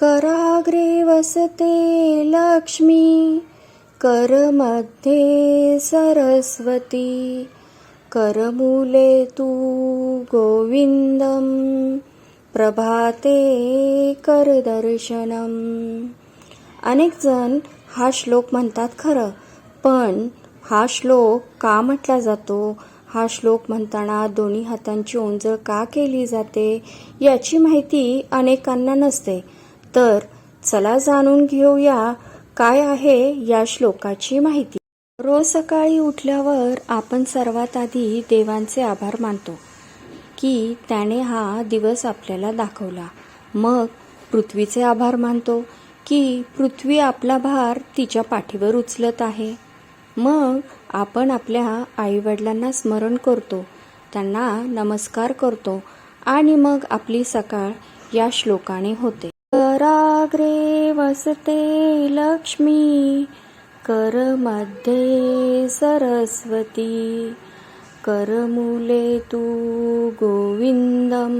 कराग्रे वसते लक्ष्मी करमध्ये सरस्वती करमूले तू गोविन्दं प्रभाते करदर्शनम. अनेक जण हा श्लोक म्हणतात खरं पण हा श्लोक का म्हटला जातो? हा श्लोक म्हणताना दोन्ही हातांची ओंजळ का केली जाते? याची माहिती अनेकांना नसते. तर चला जाणून घेऊया काय आहे या श्लोकाची माहिती. रोज सकाळी उठल्यावर आपण सर्वात आधी देवांचे आभार मानतो की त्याने हा दिवस आपल्याला दाखवला. मग पृथ्वीचे आभार मानतो की पृथ्वी आपला भार तिच्या पाठीवर उचलत आहे. मग आपण आपल्या आईवडिलांना स्मरण करतो त्यांना नमस्कार करतो आणि मग आपली सकाळ या श्लोकाने होते. कराग्रे वसते लक्ष्मी करमध्ये सरस्वती करमूले तू गोविन्दं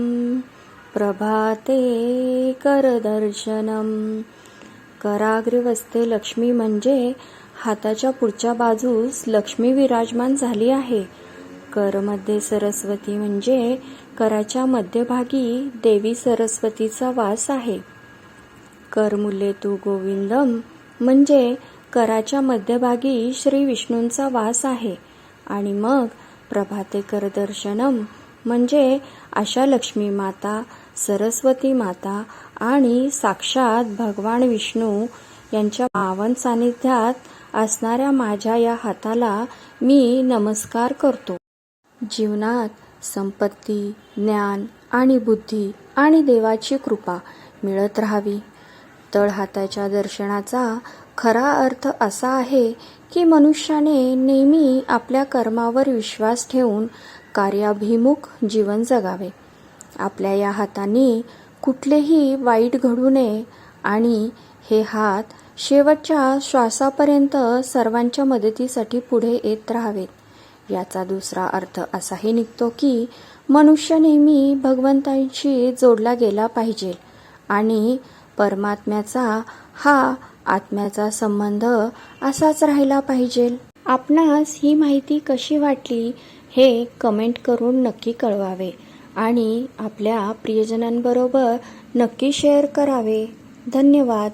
प्रभाते करदर्शनम. कराग्रे वसते लक्ष्मी म्हणजे हाताच्या पुढच्या बाजूस लक्ष्मी विराजमान झाली आहे. करमध्ये सरस्वती म्हणजे कराच्या मध्यभागी देवी सरस्वतीचा वास आहे. करमुले तू गोविंदम. म्हणजे कराच्या मध्यभागी श्री विष्णूंचा वास आहे. आणि मग प्रभाते करदर्शनम म्हणजे अशा लक्ष्मी माता सरस्वती माता आणि साक्षात भगवान विष्णू यांच्या पावन सानिध्यात असणाऱ्या माझ्या या हाताला मी नमस्कार करतो. जीवनात संपत्ती ज्ञान आणि बुद्धी आणि देवाची कृपा मिळत राहावी. तळहाताच्या दर्शनाचा खरा अर्थ असा आहे की मनुष्याने नेहमी आपल्या कर्मावर विश्वास ठेवून कार्याभिमुख जीवन जगावे. आपल्या या हातांनी कुठलेही वाईट घडू नये आणि हे हात शेवटच्या श्वासापर्यंत सर्वांच्या मदतीसाठी पुढे येत राहावेत. याचा दुसरा अर्थ असाही निघतो की मनुष्य नेहमी भगवंतांशी जोडला गेला पाहिजे आणि परमात्म्याचा हा आत्म्याचा संबंध असाच राहिला पाहिजे. आपणास ही माहिती कशी वाटली हे कमेंट करून नक्की कळवावे आणि आपल्या प्रियजनांबरोबर नक्की शेअर करावे. धन्यवाद.